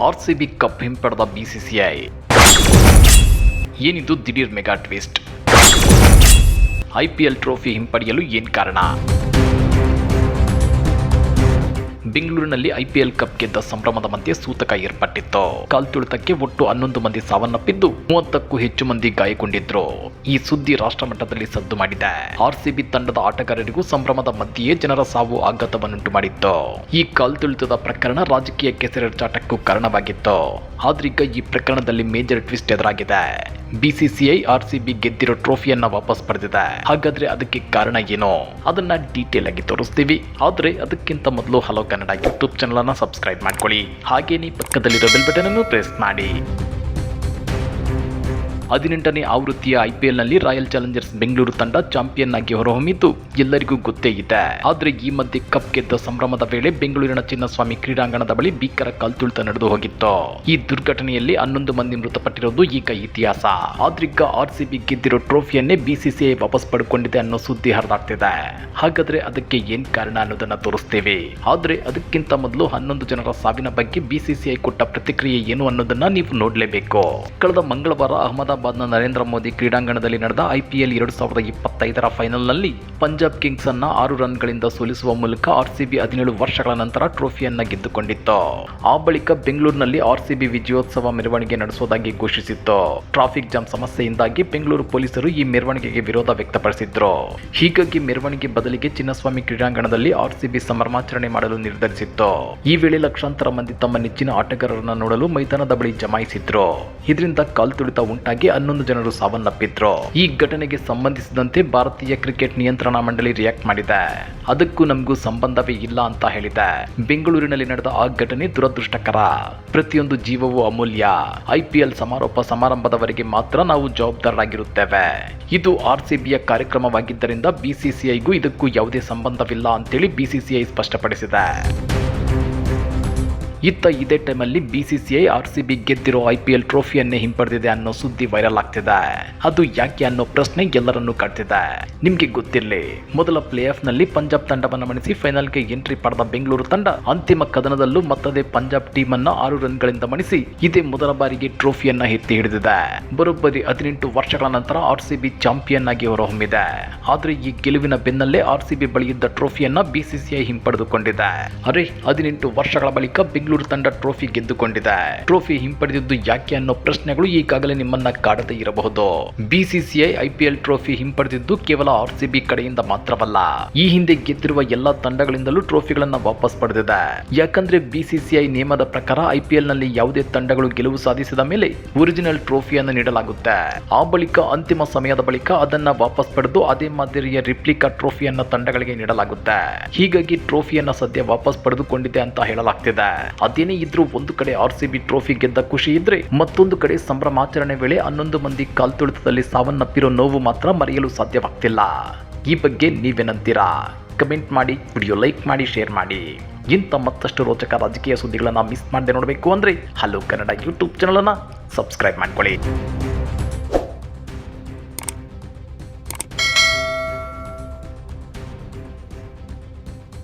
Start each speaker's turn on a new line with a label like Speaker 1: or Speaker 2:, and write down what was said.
Speaker 1: R C B cup ಹಿಂಪಡೆದ BCCI. ಏನಿದು ದಿಢೀರ್ mega twist? I P L trophy ಹಿಂಪಡೆಯಲು ಏನು ಕಾರಣ? ಬೆಂಗಳೂರಿನಲ್ಲಿ ಐಪಿಎಲ್ ಕಪ್ ಗೆದ್ದ ಸಂಭ್ರಮದ ಮಧ್ಯೆ ಸೂತಕ ಏರ್ಪಟ್ಟಿತ್ತು. ಕಾಲ್ತುಳಿತಕ್ಕೆ ಒಟ್ಟು ಹನ್ನೊಂದು ಮಂದಿ ಸಾವನ್ನಪ್ಪಿದ್ದು ಮೂವತ್ತಕ್ಕೂ ಹೆಚ್ಚು ಮಂದಿ ಗಾಯಗೊಂಡಿದ್ರು. ಈ ಸುದ್ದಿ ರಾಷ್ಟ್ರ ಮಟ್ಟದಲ್ಲಿ ಸದ್ದು ಮಾಡಿದೆ. ಆರ್ಸಿಬಿ ತಂಡದ ಆಟಗಾರರಿಗೂ ಸಂಭ್ರಮದ ಮಧ್ಯೆಯೇ ಜನರ ಸಾವು ಆಘಾತವನ್ನುಂಟು ಮಾಡಿತ್ತು. ಈ ಕಾಲ್ತುಳಿತದ ಪ್ರಕರಣ ರಾಜಕೀಯ ಕೆಸರಚಾಟಕ್ಕೂ ಕಾರಣವಾಗಿತ್ತು. ಆದ್ರೀಗ ಈ ಪ್ರಕರಣದಲ್ಲಿ ಮೇಜರ್ ಟ್ವಿಸ್ಟ್ ಎದುರಾಗಿದೆ. ಬಿಸಿಸಿಐ ಆರ್ಸಿಬಿ ಗೆದ್ದಿರೋ ಟ್ರೋಫಿಯನ್ನ ವಾಪಸ್ ಪಡೆದಿದೆ. ಹಾಗಾದ್ರೆ ಅದಕ್ಕೆ ಕಾರಣ ಏನು? ಅದನ್ನ ಡೀಟೇಲ್ ಆಗಿ ತೋರಿಸ್ತೀವಿ. ಆದ್ರೆ ಅದಕ್ಕಿಂತ ಮೊದಲು ಹಲೋ ಕನ್ನಡ ಯೂಟ್ಯೂಬ್ ಚಾನಲ್ ಅನ್ನ ಸಬ್ಸ್ಕ್ರೈಬ್ ಮಾಡ್ಕೊಳ್ಳಿ. ಹಾಗೇನೇ ಪಕ್ಕದಲ್ಲಿರೋ ಬೆಲ್ ಬಟನ್ ಅನ್ನು ಪ್ರೆಸ್ ಮಾಡಿ. ಹದಿನೆಂಟನೇ ಆವೃತ್ತಿಯ ಐಪಿಎಲ್ನಲ್ಲಿ ರಾಯಲ್ ಚಾಲೆಂಜರ್ಸ್ ಬೆಂಗಳೂರು ತಂಡ ಚಾಂಪಿಯನ್ ಆಗಿ ಹೊರಹೊಮ್ಮಿದ್ದು, ಎಲ್ಲರಿಗೂ ಗೊತ್ತೇ ಇದೆ. ಆದ್ರೆ ಈ ಮಧ್ಯೆ ಕಪ್ ಗೆದ್ದ ಸಂಭ್ರಮದ ವೇಳೆ ಬೆಂಗಳೂರಿನ ಚಿನ್ನಸ್ವಾಮಿ ಕ್ರೀಡಾಂಗಣದ ಬಳಿ ಭೀಕರ ಕಲ್ತುಳಿತ ನಡೆದು ಹೋಗಿತ್ತು. ಈ ದುರ್ಘಟನೆಯಲ್ಲಿ ಹನ್ನೊಂದು ಮಂದಿ ಮೃತಪಟ್ಟಿರೋದು ಈಗ ಇತಿಹಾಸ. ಆದ್ರೀಗ ಆರ್ ಸಿ ಬಿ ಗೆದ್ದಿರೋ ಟ್ರೋಫಿಯನ್ನೇ ಬಿಸಿಸಿಐ ವಾಪಸ್ ಪಡ್ಕೊಂಡಿದೆ ಅನ್ನೋ ಸುದ್ದಿ ಹರಿದಾಡ್ತಿದೆ. ಹಾಗಾದ್ರೆ ಅದಕ್ಕೆ ಏನ್ ಕಾರಣ ಅನ್ನೋದನ್ನ ತೋರಿಸ್ತೇವೆ. ಆದ್ರೆ ಅದಕ್ಕಿಂತ ಮೊದಲು ಹನ್ನೊಂದು ಜನರ ಸಾವಿನ ಬಗ್ಗೆ ಬಿಸಿಸಿಐ ಕೊಟ್ಟ ಪ್ರತಿಕ್ರಿಯೆ ಏನು ಅನ್ನೋದನ್ನ ನೀವು ನೋಡ್ಲೇಬೇಕು. ಕಳೆದ ಮಂಗಳವಾರ ಅಹಮದಾಬಾದ್ನ ನರೇಂದ್ರ ಮೋದಿ ಕ್ರೀಡಾಂಗಣದಲ್ಲಿ ನಡೆದ ಐಪಿಎಲ್ ಎರಡು ಸಾವಿರದ ಇಪ್ಪತ್ತೈದರ ಫೈನಲ್ನಲ್ಲಿ ಪಂಜಾಬ್ ಕಿಂಗ್ಸ್ ಅನ್ನ ಆರು ರನ್ಗಳಿಂದ ಸೋಲಿಸುವ ಮೂಲಕ ಆರ್ಸಿಬಿ ಹದಿನೇಳು ವರ್ಷಗಳ ನಂತರ ಟ್ರೋಫಿಯನ್ನ ಗೆದ್ದುಕೊಂಡಿತ್ತು. ಆ ಬಳಿಕ ಬೆಂಗಳೂರಿನಲ್ಲಿ ಆರ್ಸಿಬಿ ವಿಜಯೋತ್ಸವ ಮೆರವಣಿಗೆ ನಡೆಸುವುದಾಗಿ ಘೋಷಿಸಿತ್ತು. ಟ್ರಾಫಿಕ್ ಜಾಮ್ ಸಮಸ್ಯೆಯಿಂದಾಗಿ ಬೆಂಗಳೂರು ಪೊಲೀಸರು ಈ ಮೆರವಣಿಗೆಗೆ ವಿರೋಧ ವ್ಯಕ್ತಪಡಿಸಿದ್ರು. ಹೀಗಾಗಿ ಮೆರವಣಿಗೆ ಬದಲಿಗೆ ಚಿನ್ನಸ್ವಾಮಿ ಕ್ರೀಡಾಂಗಣದಲ್ಲಿ ಆರ್ಸಿಬಿ ಸಂಭ್ರಮಾಚರಣೆ ಮಾಡಲು ನಿರ್ಧರಿಸಿತ್ತು. ಈ ವೇಳೆ ಲಕ್ಷಾಂತರ ಮಂದಿ ತಮ್ಮ ನೆಚ್ಚಿನ ಆಟಗಾರರನ್ನು ನೋಡಲು ಮೈದಾನದ ಬಳಿ ಜಮಾಯಿಸಿದ್ರು. ಇದರಿಂದ ಕಾಲ್ತುಳಿತ ಉಂಟಾಗಿ ಹನ್ನೊಂದು ಜನರು ಸಾವನ್ನಪ್ಪಿದ್ರು. ಈ ಘಟನೆಗೆ ಸಂಬಂಧಿಸಿದಂತೆ ಭಾರತೀಯ ಕ್ರಿಕೆಟ್ ನಿಯಂತ್ರಣ ಮಂಡಳಿ ರಿಯಾಕ್ಟ್ ಮಾಡಿದೆ. ಅದಕ್ಕೂ ನಮಗೂ ಸಂಬಂಧವೇ ಇಲ್ಲ ಅಂತ ಹೇಳಿದೆ. ಬೆಂಗಳೂರಿನಲ್ಲಿ ನಡೆದ ಆ ಘಟನೆ ದುರದೃಷ್ಟಕರ. ಪ್ರತಿಯೊಂದು ಜೀವವೂ ಅಮೂಲ್ಯ. ಐಪಿಎಲ್ ಸಮಾರೋಪ ಸಮಾರಂಭದವರೆಗೆ ಮಾತ್ರ ನಾವು ಜವಾಬ್ದಾರರಾಗಿರುತ್ತೇವೆ. ಇದು ಆರ್ ಸಿ ಬಿಯ ಕಾರ್ಯಕ್ರಮವಾಗಿದ್ದರಿಂದ ಬಿಸಿಸಿಐಗೂ ಇದಕ್ಕೂ ಯಾವುದೇ ಸಂಬಂಧವಿಲ್ಲ ಅಂತೇಳಿ ಬಿಸಿಸಿಐ ಸ್ಪಷ್ಟಪಡಿಸಿದೆ. ಇತ್ತ ಇದೇ ಟೈಮಲ್ಲಿ ಬಿಸಿಸಿಐ ಆರ್ ಸಿ ಬಿ ಗೆದ್ದಿರೋ ಐ ಪಿ ಎಲ್ ಟ್ರೋಫಿಯನ್ನೇ ಹಿಂಪಡೆದಿದೆ ಅನ್ನೋ ಸುದ್ದಿ ವೈರಲ್ ಆಗ್ತಿದೆ. ಅದು ಯಾಕೆ ಅನ್ನೋ ಪ್ರಶ್ನೆ ಎಲ್ಲರನ್ನೂ ಕಾಡ್ತಿದೆ. ನಿಮ್ಗೆ ಗೊತ್ತಿರಲಿ, ಮೊದಲ ಪ್ಲೇ ಆಫ್ನಲ್ಲಿ ಪಂಜಾಬ್ ತಂಡವನ್ನು ಮಣಿಸಿ ಫೈನಲ್ಗೆ ಎಂಟ್ರಿ ಪಡೆದ ಬೆಂಗಳೂರು ತಂಡ ಅಂತಿಮ ಕದನದಲ್ಲೂ ಮತ್ತದೇ ಪಂಜಾಬ್ ಟೀಮ್ ಅನ್ನ ಆರು ರನ್ ಗಳಿಂದ ಮಣಿಸಿ ಇದೇ ಮೊದಲ ಬಾರಿಗೆ ಟ್ರೋಫಿಯನ್ನ ಎತ್ತಿ ಹಿಡಿದಿದೆ. ಬರೋಬ್ಬರಿ ಹದಿನೆಂಟು ವರ್ಷಗಳ ನಂತರ ಆರ್ ಸಿ ಬಿ ಚಾಂಪಿಯನ್ ಆಗಿ ಹೊರಹೊಮ್ಮಿದೆ. ಆದ್ರೆ ಈ ಗೆಲುವಿನ ಬೆನ್ನಲ್ಲೇ ಆರ್ ಸಿ ಬಿ ಬಳಿಯಿದ್ದ ಟ್ರೋಫಿಯನ್ನ ಬಿಸಿಸಿಐ ಹಿಂಪಡೆದುಕೊಂಡಿದೆ. ಅರೆ, ಹದಿನೆಂಟು ವರ್ಷಗಳ ಬಳಿಕ ಬೆಂಗಳೂರು ತಂಡ ಟ್ರೋಫಿ ಗೆದ್ದುಕೊಂಡಿದೆ. ಟ್ರೋಫಿ ಹಿಂಪಡೆದಿದ್ದು ಯಾಕೆ ಅನ್ನೋ ಪ್ರಶ್ನೆಗಳು ಈಗಾಗಲೇ ನಿಮ್ಮನ್ನ ಕಾಡದೇ ಇರಬಹುದು. ಬಿಸಿಸಿಐ ಐಪಿಎಲ್ ಟ್ರೋಫಿ ಹಿಂಪಡೆದಿದ್ದು ಕೇವಲ ಆರ್ ಸಿ ಕಡೆಯಿಂದ ಮಾತ್ರವಲ್ಲ. ಈ ಹಿಂದೆ ಗೆದ್ದಿರುವ ಎಲ್ಲಾ ತಂಡಗಳಿಂದಲೂ ಟ್ರೋಫಿಗಳನ್ನ ವಾಪಸ್ ಪಡೆದಿದೆ. ಯಾಕಂದ್ರೆ ಬಿಸಿಸಿಐ ನಿಯಮದ ಪ್ರಕಾರ ಐಪಿಎಲ್ನಲ್ಲಿ ಯಾವುದೇ ತಂಡಗಳು ಗೆಲುವು ಸಾಧಿಸಿದ ಮೇಲೆ ಒರಿಜಿನಲ್ ಟ್ರೋಫಿಯನ್ನು ನೀಡಲಾಗುತ್ತೆ. ಆ ಬಳಿಕ ಅಂತಿಮ ಸಮಯದ ಬಳಿಕ ಅದನ್ನ ವಾಪಸ್ ಪಡೆದು ಅದೇ ಮಾದರಿಯ ರಿಪ್ಲಿಕಾ ಟ್ರೋಫಿಯನ್ನ ತಂಡಗಳಿಗೆ ನೀಡಲಾಗುತ್ತೆ. ಹೀಗಾಗಿ ಟ್ರೋಫಿಯನ್ನ ಸದ್ಯ ವಾಪಸ್ ಪಡೆದುಕೊಂಡಿದೆ ಅಂತ ಹೇಳಲಾಗ್ತಿದೆ. ಅದೇನೇ ಇದ್ರೂ ಒಂದು ಕಡೆ ಆರ್ ಸಿ ಬಿ ಟ್ರೋಫಿ ಗೆದ್ದ ಖುಷಿ ಇದ್ರೆ ಮತ್ತೊಂದು ಕಡೆ ಸಂಭ್ರಮಾಚರಣೆ ವೇಳೆ ಹನ್ನೊಂದು ಮಂದಿ ಕಾಲ್ತುಳಿತದಲ್ಲಿ ಸಾವನ್ನಪ್ಪಿರೋ ನೋವು ಮಾತ್ರ ಮರೆಯಲು ಸಾಧ್ಯವಾಗ್ತಿಲ್ಲ. ಈ ಬಗ್ಗೆ ನೀವೇನಂತೀರಾ? ಕಮೆಂಟ್ ಮಾಡಿ, ವಿಡಿಯೋ ಲೈಕ್ ಮಾಡಿ, ಶೇರ್ ಮಾಡಿ. ಇಂಥ ಮತ್ತಷ್ಟು ರೋಚಕ ರಾಜಕೀಯ ಸುದ್ದಿಗಳನ್ನು ಮಿಸ್ ಮಾಡದೆ ನೋಡಬೇಕು ಅಂದರೆ ಹಲೋ ಕನ್ನಡ ಯೂಟ್ಯೂಬ್ ಚಾನಲನ್ನು ಸಬ್ಸ್ಕ್ರೈಬ್ ಮಾಡ್ಕೊಳ್ಳಿ.